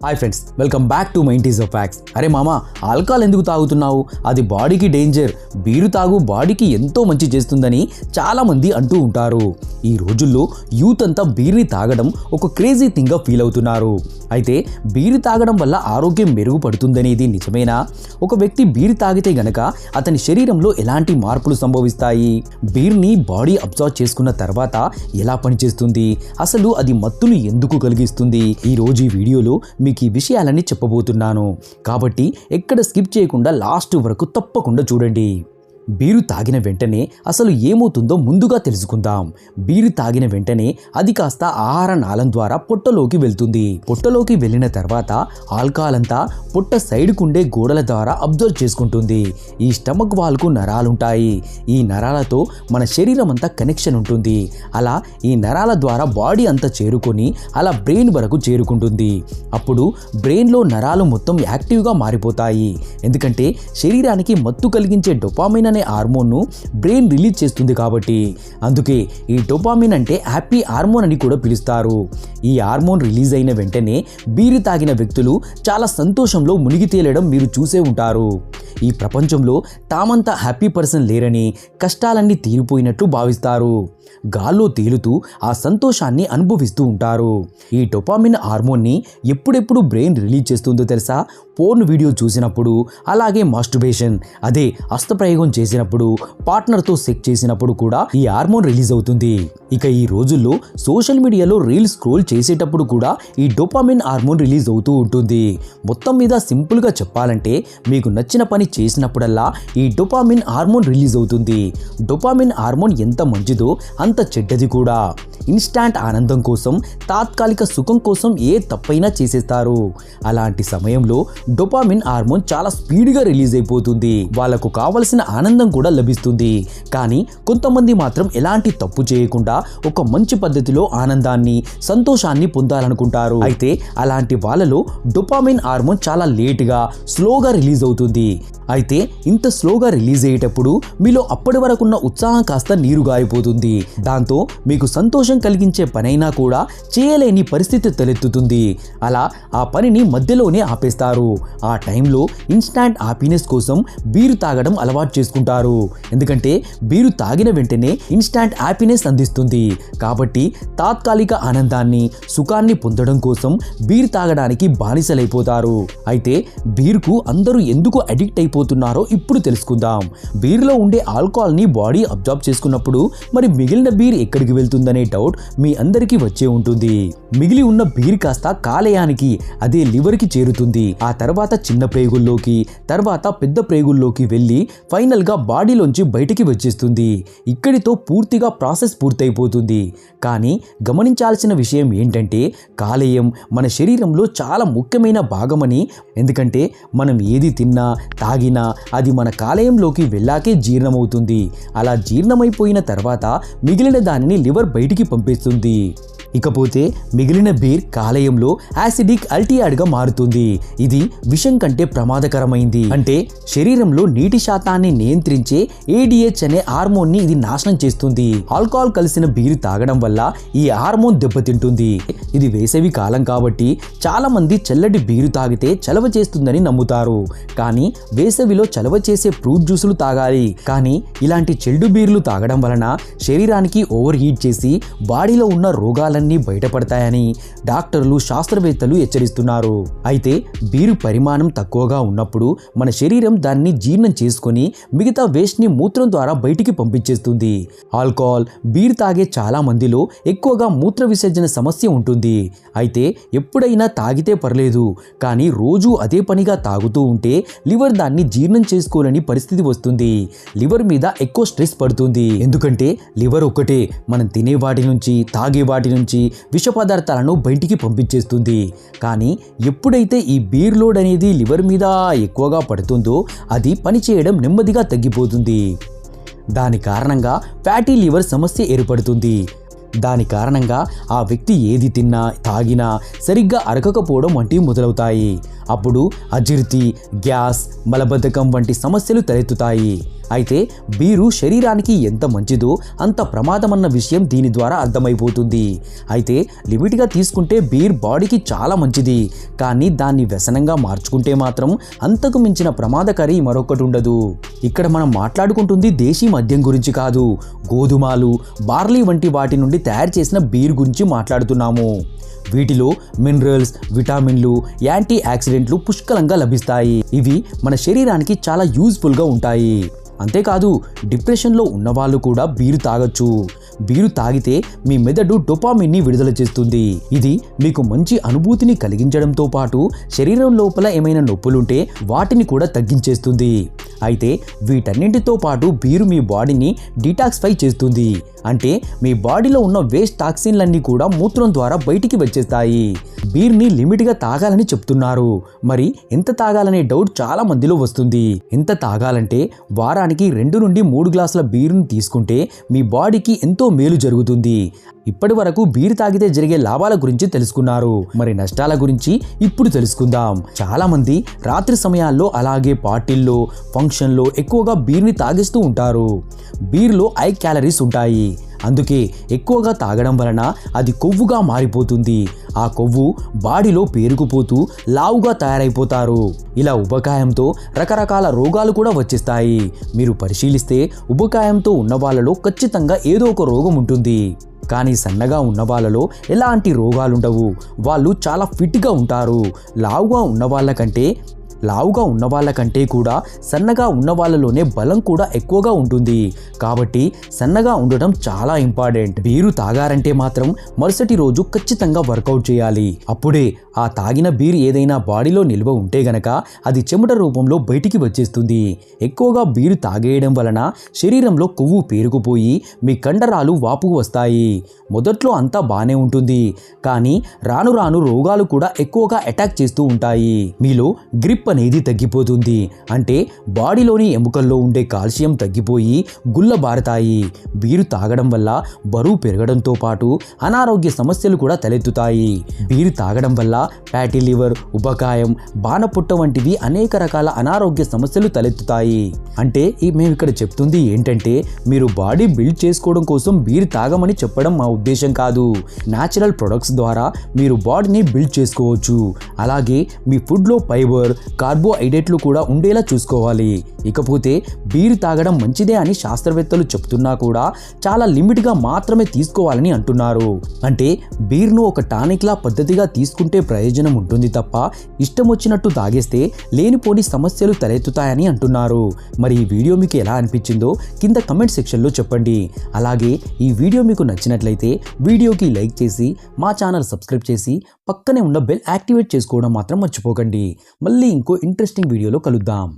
Hi friends welcome back to మైంటీస్ of facts అరే మామ alcohol ఎందుకు తాగుతున్నావు? అది బాడీకి డేంజర్ బీరు తాగు బాడీకి ఎంతో మంచి చేస్తుందని చాలామంది అంటూ ఉంటారు. ఈ రోజుల్లో యూత్ అంతా బీర్ని తాగడం ఒక క్రేజీ థింగ్గా ఫీల్ అవుతున్నారు. అయితే బీరు తాగడం వల్ల ఆరోగ్యం మెరుగుపడుతుందనేది నిజమేనా? ఒక వ్యక్తి బీరు తాగితే గనక అతని శరీరంలో ఎలాంటి మార్పులు సంభవిస్తాయి? బీర్ని బాడీ అబ్జర్వ్ చేసుకున్న తర్వాత ఎలా పనిచేస్తుంది? అసలు అది మత్తును ఎందుకు కలిగిస్తుంది? ఈ రోజు ఈ వీడియోలో మీకు ఈ విషయాలన్నీ చెప్పబోతున్నాను. కాబట్టి ఎక్కడ స్కిప్ చేయకుండా లాస్ట్ వరకు తప్పకుండా చూడండి. బీరు తాగిన వెంటనే అసలు ఏమవుతుందో ముందుగా తెలుసుకుందాం. బీరు తాగిన వెంటనే అది కాస్త ఆహార నాళం ద్వారా పొట్టలోకి వెళ్తుంది. పొట్టలోకి వెళ్ళిన తర్వాత ఆల్కహాల్ అంతా పొట్ట సైడ్కుండే గోడల ద్వారా అబ్జర్వ్ చేసుకుంటుంది. ఈ స్టమక్ వాల్కు నరాలుంటాయి. ఈ నరాలతో మన శరీరం అంతా కనెక్షన్ ఉంటుంది. అలా ఈ నరాల ద్వారా బాడీ అంతా చేరుకొని అలా బ్రెయిన్ వరకు చేరుకుంటుంది. అప్పుడు బ్రెయిన్లో నరాలు మొత్తం యాక్టివ్గా మారిపోతాయి. ఎందుకంటే శరీరానికి మత్తు కలిగించే డొపామిన్ అనే హార్మోన్ను బ్రెయిన్ రిలీజ్ చేస్తుంది కాబట్టి అందుకే ఈ డొపామిన్ అంటే హ్యాపీ హార్మోన్ అని కూడా పిలుస్తారు. ఈ హార్మోన్ రిలీజ్ అయిన వెంటనే బీరు తాగిన వ్యక్తులు చాలా సంతోషంలో మునిగి తేలడం మీరు చూసే ఉంటారు. ఈ ప్రపంచంలో తామంతా హ్యాపీ పర్సన్ లేరని కష్టాలన్నీ తీరిపోయినట్లు భావిస్తారు. గాల్లో తేలుతూ ఆ సంతోషాన్ని అనుభవిస్తూ ఉంటారు. ఈ డొపామిన్ హార్మోన్ని ఎప్పుడెప్పుడు బ్రెయిన్ రిలీజ్ చేస్తుందో తెలుసా? పోర్న్ వీడియో చూసినప్పుడు అలాగే మాస్టుబేషన్ అదే హస్తప్రయోగం చేసినప్పుడు పార్ట్నర్తో సెక్ చేసినప్పుడు కూడా ఈ హార్మోన్ రిలీజ్ అవుతుంది. ఇక ఈ రోజుల్లో సోషల్ మీడియాలో రీల్స్ స్క్రోల్ చేసేటప్పుడు కూడా ఈ డోపామిన్ హార్మోన్ రిలీజ్ అవుతూ ఉంటుంది. మొత్తం మీద సింపుల్గా చెప్పాలంటే మీకు నచ్చిన పని చేసినప్పుడల్లా ఈ డొపామిన్ హార్మోన్ రిలీజ్ అవుతుంది. డొపామిన్ హార్మోన్ ఎంత మంచిదో అంత చెడ్డది కూడా. ఇన్స్టాంట్ ఆనందం కోసం తాత్కాలిక సుఖం కోసం ఏ తప్పైనా చేసేస్తారు. అలాంటి సమయంలో డొపామిన్ హార్మోన్ చాలా స్పీడ్గా రిలీజ్ అయిపోతుంది. వాళ్ళకు కావలసిన ఆనందం కూడా లభిస్తుంది. కానీ కొంతమంది మాత్రం ఎలాంటి తప్పు చేయకుండా ఒక మంచి పద్ధతిలో ఆనందాన్ని సంతోషాన్ని పొందాలనుకుంటారు. అయితే అలాంటి వాళ్ళలో డొపామిన్ హార్మోన్ చాలా లేటుగా స్లోగా రిలీజ్ అవుతుంది. అయితే ఇంత స్లోగా రిలీజ్ అయ్యేటప్పుడు మీలో అప్పటి వరకున్న ఉత్సాహం కాస్త నీరు గారిపోతుంది దాంతో మీకు సంతోషం కలిగించే పనైనా కూడా చేయలేని పరిస్థితి తలెత్తుతుంది. అలా ఆ పనిని మధ్యలోనే ఆపేస్తారు. ఆ టైంలో ఇన్స్టాంట్ హ్యాపీనెస్ కోసం బీరు తాగడం అలవాటు చేసుకుంటారు. ఎందుకంటే బీరు తాగిన వెంటనే ఇన్స్టాంట్ హ్యాపీనెస్ అందిస్తుంది. కాబట్టి తాత్కాలిక ఆనందాన్ని సుఖాన్ని పొందడం కోసం బీరు తాగడానికి బానిసలైపోతారు. అయితే బీరుకు అందరూ ఎందుకు అడిక్ట్ అయిపోతున్నారో ఇప్పుడు తెలుసుకుందాం. బీర్లో ఉండే ఆల్కహాల్ని బాడీ అబ్జార్బ్ చేసుకున్నప్పుడు మరి మిగిలిన బీర్ ఎక్కడికి వెళ్తుందనే డౌట్ మీ అందరికీ వచ్చే ఉంటుంది. మిగిలి ఉన్న బీర్ కాస్త కాలేయానికి అదే లివర్కి చేరుతుంది. ఆ తర్వాత చిన్న ప్రేగుల్లోకి తర్వాత పెద్ద ప్రేగుల్లోకి వెళ్ళి ఫైనల్గా బాడీలోంచి బయటికి వచ్చేస్తుంది. ఇక్కడితో పూర్తిగా ప్రాసెస్ పూర్తయిపోతుంది. కానీ గమనించాల్సిన విషయం ఏంటంటే కాలేయం మన శరీరంలో చాలా ముఖ్యమైన భాగమని ఎందుకంటే మనం ఏది తిన్నా తాగి తాగినా అది మన కాలేయంలోకి వెళ్ళాకే జీర్ణమవుతుంది. అలా జీర్ణమైపోయిన తర్వాత మిగిలిన దానిని లివర్ బయటికి పంపిస్తుంది. ఇకపోతే మిగిలిన బీర్ కాలేయంలో యాసిడిక్ అల్టియాడ్గా మారుతుంది. ఇది విషం కంటే ప్రమాదకరమైంది. అంటే శరీరంలో నీటి శాతాన్ని నియంత్రించే ఏడిహెచ్ అనే హార్మోన్ని ఇది నాశనం చేస్తుంది. ఆల్కహాల్ కలిసిన బీర్ తాగడం వల్ల ఈ హార్మోన్ దెబ్బతింటుంది. ఇది వేసవి కాలం కాబట్టి చాలా మంది చల్లటి బీరు తాగితే చలవ చేస్తుందని నమ్ముతారు. కానీ వేసవిలో చలవ చేసే ఫ్రూట్ జ్యూసులు తాగాలి. కానీ ఇలాంటి చెల్డు బీర్లు తాగడం వలన శరీరానికి ఓవర్ హీట్ చేసి బాడీలో ఉన్న రోగాలన్నీ బయటపడతాయని డాక్టర్లు శాస్త్రవేత్తలు హెచ్చరిస్తున్నారు. అయితే బీరు పరిమాణం తక్కువగా ఉన్నప్పుడు మన శరీరం దాన్ని జీర్ణం చేసుకొని మిగతా వేస్ట్ని మూత్రం ద్వారా బయటికి పంపించేస్తుంది. ఆల్కహాల్ బీర్ తాగే చాలా మందిలో ఎక్కువగా మూత్ర విసర్జన సమస్య ఉంటుంది. అయితే ఎప్పుడైనా తాగితే పర్లేదు కానీ రోజు అదే పనిగా తాగుతూ ఉంటే లివర్ దాన్ని జీర్ణం చేసుకోలేని పరిస్థితి వస్తుంది. లివర్ మీద ఎక్కువ స్ట్రెస్ పడుతుంది. ఎందుకంటే లివర్ ఒక్కటే మనం తినే వాటి నుంచి తాగే వాటి నుంచి విష పదార్థాలను బయటికి పంపించేస్తుంది. కానీ ఎప్పుడైతే ఈ బీర్ లోడ్ అనేది లివర్ మీద ఎక్కువగా పడుతుందో అది పనిచేయడం నెమ్మదిగా తగ్గిపోతుంది. దాని కారణంగా ఫ్యాటీ లివర్ సమస్య ఏర్పడుతుంది. దాని కారణంగా ఆ వ్యక్తి ఏది తిన్నా తాగినా సరిగ్గా అరగకపోవడం వంటివి మొదలవుతాయి. అప్పుడు అజీర్తి గ్యాస్ మలబద్ధకం వంటి సమస్యలు తలెత్తుతాయి. అయితే బీరు శరీరానికి ఎంత మంచిదో అంత ప్రమాదమన్న విషయం దీని ద్వారా అర్థమైపోతుంది. అయితే లిమిట్గా తీసుకుంటే బీర్ బాడీకి చాలా మంచిది. కానీ దాన్ని వ్యసనంగా మార్చుకుంటే మాత్రం అంతకు మించిన ప్రమాదకరి మరొకటి ఉండదు ఇక్కడ మనం మాట్లాడుకుంటుంది దేశీ మద్యం గురించి కాదు. గోధుమలు బార్లీ వంటి వాటి నుండి తయారు చేసిన బీర్ గురించి మాట్లాడుతున్నాము. వీటిలో మినరల్స్ విటామిన్లు యాంటీ యాక్సిడెంట్లు పుష్కలంగా లభిస్తాయి. ఇవి మన శరీరానికి చాలా యూజ్ఫుల్గా ఉంటాయి. అంతేకాదు డిప్రెషన్లో ఉన్నవాళ్ళు కూడా బీరు తాగొచ్చు. బీరు తాగితే మీ మెదడు డొపామిన్ని విడుదల చేస్తుంది. ఇది మీకు మంచి అనుభూతిని కలిగించడంతో పాటు శరీరం లోపల ఏమైనా నొప్పులుంటే వాటిని కూడా తగ్గించేస్తుంది. అయితే వీటన్నింటితో పాటు బీరు మీ బాడీని డిటాక్స్ఫై చేస్తుంది. అంటే మీ బాడీలో ఉన్న వేస్ట్ టాక్సిన్లన్నీ కూడా మూత్రం ద్వారా బయటికి వచ్చేస్తాయి. బీర్ని లిమిట్గా తాగాలని చెప్తున్నారు. మరి ఎంత తాగాలనే డౌట్ చాలా మందిలో వస్తుంది. ఎంత తాగాలంటే వారానికి రెండు నుండి మూడు గ్లాసుల బీరుని తీసుకుంటే మీ బాడీకి ఎంతో మేలు జరుగుతుంది. ఇప్పటి వరకు బీర్ తాగితే జరిగే లాభాల గురించి తెలుసుకున్నారు. మరి నష్టాల గురించి ఇప్పుడు తెలుసుకుందాం. చాలా మంది రాత్రి సమయాల్లో అలాగే పార్టీల్లో ఫంక్షన్లో ఎక్కువగా బీర్ని తాగిస్తూ ఉంటారు. బీర్లో హై క్యాలరీస్ ఉంటాయి. అందుకే ఎక్కువగా తాగడం వలన అది కొవ్వుగా మారిపోతుంది. ఆ కొవ్వు బాడీలో పేరుకుపోతూ లావుగా తయారైపోతారు. ఇలా ఉబకాయంతో రకరకాల రోగాలు కూడా వచ్చేస్తాయి. మీరు పరిశీలిస్తే ఉబకాయంతో ఉన్న వాళ్ళలో ఖచ్చితంగా ఏదో ఒక రోగం ఉంటుంది. కానీ సన్నగా ఉన్న వాళ్ళలో ఎలాంటి రోగాలుండవు. వాళ్ళు చాలా ఫిట్గా ఉంటారు. లావుగా ఉన్న వాళ్ళకంటే లావుగా ఉన్న వాళ్ళకంటే కూడా సన్నగా ఉన్న వాళ్ళలోనే బలం కూడా ఎక్కువగా ఉంటుంది. కాబట్టి సన్నగా ఉండటం చాలా ఇంపార్టెంట్. బీరు తాగారంటే మాత్రం మరుసటి రోజు ఖచ్చితంగా వర్కౌట్ చేయాలి. అప్పుడే ఆ తాగిన బీర్ ఏదైనా బాడీలో నిల్వ ఉంటే గనక అది చెమట రూపంలో బయటికి వచ్చేస్తుంది. ఎక్కువగా బీరు తాగేయడం వలన శరీరంలో కొవ్వు పేరుకుపోయి మీ కండరాలు వాపు వస్తాయి. మొదట్లో అంతా బాగానే ఉంటుంది. కానీ రాను రాను రోగాలు కూడా ఎక్కువగా అటాక్ చేస్తూ ఉంటాయి. మీలో గ్రిప్ అనేది తగ్గిపోతుంది. అంటే బాడీలోని ఎముకల్లో ఉండే కాల్షియం తగ్గిపోయి గుల్లబారతాయి బీరు తాగడం వల్ల బరువు పెరగడంతో పాటు అనారోగ్య సమస్యలు కూడా తలెత్తుతాయి. బీరు తాగడం వల్ల ఫ్యాటీ లివర్ ఉబకాయం బాణపుట్ట వంటివి అనేక రకాల అనారోగ్య సమస్యలు తలెత్తుతాయి. అంటే ఈ మేము ఇక్కడ చెప్తుంది ఏంటంటే మీరు బాడీ బిల్డ్ చేసుకోవడం కోసం బీర్ తాగమని చెప్పడం మా ఉద్దేశం కాదు. న్యాచురల్ ప్రొడక్ట్స్ ద్వారా మీరు బాడీని బిల్డ్ చేసుకోవచ్చు. అలాగే మీ ఫుడ్లో ఫైబర్ కార్బోహైడ్రేట్లు కూడా ఉండేలా చూసుకోవాలి. ఇకపోతే బీర్ తాగడం మంచిదే అని శాస్త్రవేత్తలు చెప్తున్నా కూడా చాలా లిమిట్గా మాత్రమే తీసుకోవాలని అంటున్నారు. అంటే బీర్ను ఒక టానిక్లా పద్ధతిగా తీసుకుంటే ప్రయోజనం ఉంటుంది తప్ప ఇష్టం వచ్చినట్టు తాగేస్తే లేనిపోని సమస్యలు తలెత్తుతాయని అంటున్నారు. మరి ఈ వీడియో మీకు ఎలా అనిపించిందో కింద కమెంట్ సెక్షన్లో చెప్పండి. అలాగే ఈ వీడియో మీకు నచ్చినట్లయితే వీడియోకి లైక్ చేసి మా ఛానల్ సబ్స్క్రైబ్ చేసి పక్కనే ఉన్న బెల్ యాక్టివేట్ చేసుకోవడం మాత్రం మర్చిపోకండి. మళ్ళీ ఇంకో ఇంట్రెస్టింగ్ వీడియోలో కలుద్దాం.